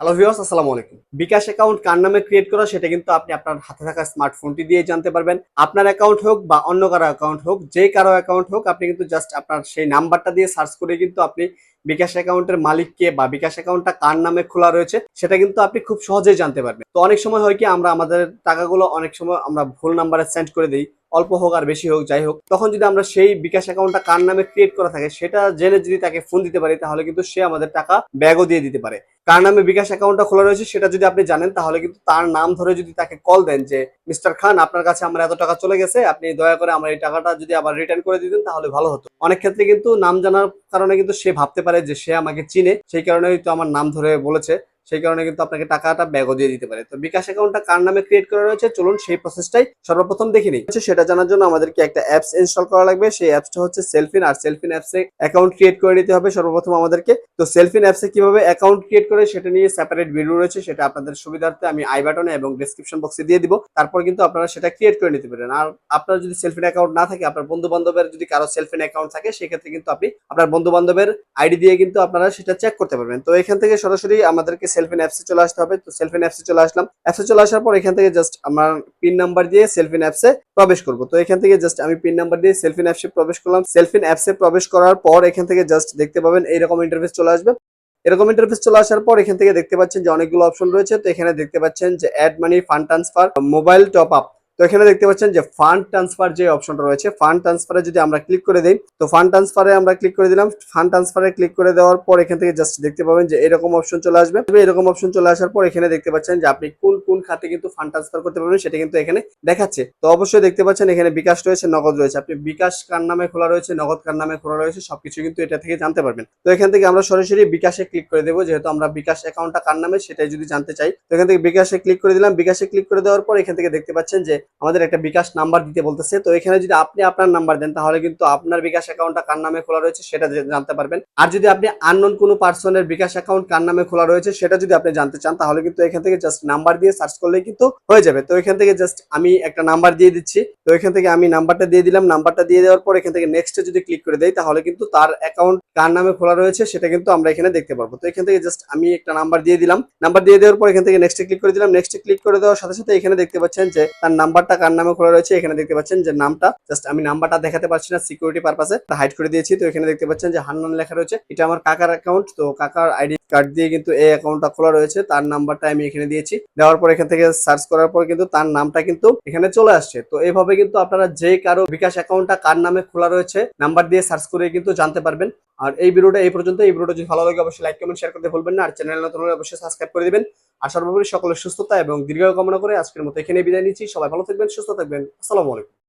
Hello viewers আসসালামু আলাইকুম। বিকাশ account কার নামে ক্রিয়েট করা সেটা কিন্তু আপনি আপনার হাতে থাকা স্মার্টফোনটি দিয়ে জানতে পারবেন। আপনার অ্যাকাউন্ট হোক বা অন্য কারও অ্যাকাউন্ট হোক, যে কারও অ্যাকাউন্ট হোক, আপনি কিন্তু জাস্ট আপনার সেই নাম্বারটা দিয়ে সার্চ করে কিন্তু আপনি বিকাশ অ্যাকাউন্টের মালিক কে বা বিকাশ অ্যাকাউন্টটা কার নামে খোলা রয়েছে, সেটা কিন্তু আপনি খুব সহজেই জানতে পারবেন। তো অনেক সময় হয় কি, আমরা আমাদের টাকাগুলো অনেক সময় আমরা ভুল নাম্বারে সেন্ড করে দিই, অল্প হোক আর বেশি হোক, যাই হোক। তখন যদি আমরা সেই বিকাশ অ্যাকাউন্টটা কার নামে ক্রিয়েট করা থাকে, সেটা জেনে যদি তাকে ফোন দিতে পারি, তাহলে কিন্তু সে আমাদের টাকা ব্যাগও দিয়ে দিতে পারে। কার নামে বিকাশ অ্যাকাউন্টটা খোলা রয়েছে, সেটা যদি আপনি জানেন, তাহলে কিন্তু তার নাম ধরে যদি তাকে কল দেন যে, মিস্টার খান, আপনার কাছে আমার এত টাকা চলে গেছে, আপনি দয়া করে আমার এই টাকাটা যদি আবার রিটার্ন করে দিতেন, তাহলে ভালো হতো। অনেক ক্ষেত্রে কিন্তু নাম জানার কারণে কিন্তু সে ভাবতে পারে যে, সে আমাকে চিনে, সেই কারণে হয়তো আমার নাম ধরে বলেছে। সেই কারণে কিন্তু আপনাকে টাকাটা ব্যাগও দিয়ে দিতে পারে। তো বিকাশ অ্যাকাউন্টটা কার নামে ক্রিয়েট করা রয়েছে? চলুন সেই প্রসেসটাই সর্বপ্রথম দেখে নিই। সেটা জানার জন্য আমাদেরকে একটা অ্যাপস ইনস্টল করা লাগবে। সেই অ্যাপসটা হচ্ছে সেলফিন আর সেলফিন অ্যাপসে অ্যাকাউন্ট ক্রিয়েট করে নিতে হবে সর্বপ্রথম আমাদেরকে। তো সেলফিন অ্যাপসে কীভাবে অ্যাকাউন্ট ক্রিয়েট করে সেটা নিয়ে সেপারেট ভিডিও রয়েছে, সেটা আপনাদের সুবিধার্থে আমি আই বাটনে এবং ডিসক্রিপশন বক্সে দিয়ে দিব। তারপর কিন্তু আপনারা সেটা ক্রিয়েট করে নিতে পারেন। আর আপনার যদি সেলফিন অ্যাকাউন্ট না থাকে, আপনার বন্ধু বান্ধবের যদি কারও সেলফিন অ্যাকাউন্ট থাকে, সেক্ষেত্রে কিন্তু আপনি আপনার বন্ধু বান্ধবের আইডি দিয়ে কিন্তু আপনারা সেটা চেক করতে পারবেন। তো এখান থেকে সরাসরি আমাদেরকে সেলফিন অ্যাপসে চলে আসতে হবে। তো সেলফিন অ্যাপসে চলে আসলাম। অ্যাপসে চলে আসার পর এখান থেকে জাস্ট আমার পিন নাম্বার দিয়ে সেলফিন অ্যাপসে প্রবেশ করব। তো এখান থেকে জাস্ট আমি পিন নাম্বার দিয়ে সেলফিন অ্যাপসে প্রবেশ করলাম। সেলফিন অ্যাপসে প্রবেশ করার পর এখান থেকে জাস্ট দেখতে পাবেন এইরকম ইন্টারফেস চলে আসবে। এরকম ইন্টারফেস চলে আসার পর এখান থেকে দেখতে পাচ্ছেন যে অনেকগুলো অপশন রয়েছে। তো এখানে দেখতে পাচ্ছেন যে add money fund transfer mobile top up তো এখানে দেখতে পাচ্ছেন যে ফান্ড ট্রান্সফার যে অপশনটা রয়েছে ফান্ড ট্রান্সফারে যদি আমরা ক্লিক করে দিই, তো ফান্ড ট্রান্সফারে আমরা ক্লিক করে দিলাম। ফান্ড ট্রান্সফারে ক্লিক করে দেওয়ার পর এখান থেকে জাস্ট দেখতে পাবেন যে এরকম অপশন চলে আসবে। এরকম অপশন চলে আসার পর এখানে দেখতে পাচ্ছেন যে আপনি কোন কোন খাতে কিন্তু ফান্ড ট্রান্সফার করতে পারবেন সেটা কিন্তু এখানে দেখাচ্ছে। তো অবশ্যই দেখতে পাচ্ছেন এখানে বিকাশ রয়েছে, নগদ রয়েছে। আপনি বিকাশ কার নামে খোলা রয়েছে, নগদ কার নামে খোলা রয়েছে, সবকিছু কিন্তু এটা থেকে জানতে পারবেন। তো এখান থেকে আমরা সরাসরি বিকাশে ক্লিক করে দেবো, যেহেতু আমরা বিকাশ অ্যাকাউন্টটা কার নামে সেটাই যদি জানতে চাই। তো এখান থেকে বিকাশে ক্লিক করে দিলাম। বিকাশে ক্লিক করে দেওয়ার পর এখান থেকে দেখতে পাচ্ছেন যে আমাদের একটা বিকাশ নাম্বার দিতে বলতেছে। তো এখানে যদি আপনি আপনার নাম্বার দেন, তাহলে কিন্তু আপনার বিকাশ অ্যাকাউন্টটা কার নামে খোলা রয়েছে সেটা জানতে পারবেন। আর যদি আপনি আননোন কোনো পার্সনের বিকাশ অ্যাকাউন্ট কার নামে খোলা রয়েছে সেটা যদি আপনি জানতে চান, তাহলে কিন্তু এখান থেকে জাস্ট নাম্বার দিয়ে সার্চ করলে কিন্তু হয়ে যাবে। তো এখান থেকে জাস্ট আমি একটা নাম্বার দিয়ে দিচ্ছি। তো এখান থেকে আমি নাম্বারটা দিয়ে দিলাম। নাম্বারটা দিয়ে দেওয়ার পর এখান থেকে নেক্সটে যদি ক্লিক করে দেই, তাহলে কিন্তু তার অ্যাকাউন্ট কার নামে খোলা রয়েছে সেটা কিন্তু আমরা এখানে দেখতে পারব। তো এখান থেকে জাস্ট আমি একটা নাম্বার দিয়ে দিলাম। নাম্বার দিয়ে দেওয়ার পর এখান থেকে নেক্সটে ক্লিক করে দিলাম। নেক্সটে ক্লিক করে দেওয়ার সাথে সাথে এখানে দেখতে পাচ্ছেন যে তার নাম্বারটা কার নামে খোলা রয়েছে এখানে দেখতে পাচ্ছেন যে নামটা জাস্ট আমি নাম্বারটা দেখাতে পারছি না সিকিউরিটি পারপাসে হাইড করে দিয়েছি। তো এখানে দেখতে পাচ্ছেন যে হান্নান লেখা রয়েছে। এটা আমার কাকার অ্যাকাউন্ট তো কাকার আইডি কার্ড দিয়ে কিন্তু এই অ্যাকাউন্টটা খোলা রয়েছে। তার নাম্বারটা আমি এখানে দিয়েছি। দেওয়ার পর এখান থেকে সার্চ করার পর কিন্তু তার নামটা কিন্তু এখানে চলে আসছে। তো এইভাবে কিন্তু আপনারা যে কারও বিকাশ অ্যাকাউন্টটা কার নামে খোলা রয়েছে নাম্বার দিয়ে সার্চ করে কিন্তু জানতে পারবেন। আর এই ভিডিওটা এই পর্যন্ত। এই ভিডিওটা যদি ভালো লাগে, অবশ্যই লাইক কমেন্ট শেয়ার করতে ভুলবেন না। আর চ্যানেল নতুন হলে অবশ্যই সাবস্ক্রাইব করে দিবেন। আর সর্বোপরি সকলের সুস্থতা এবং দীর্ঘ কামনা করে আজকের মতো এখানে বিদায় নিচ্ছি। সবাই ভালো থাকবেন, সুস্থ থাকবেন। আসসালামু আলাইকুম।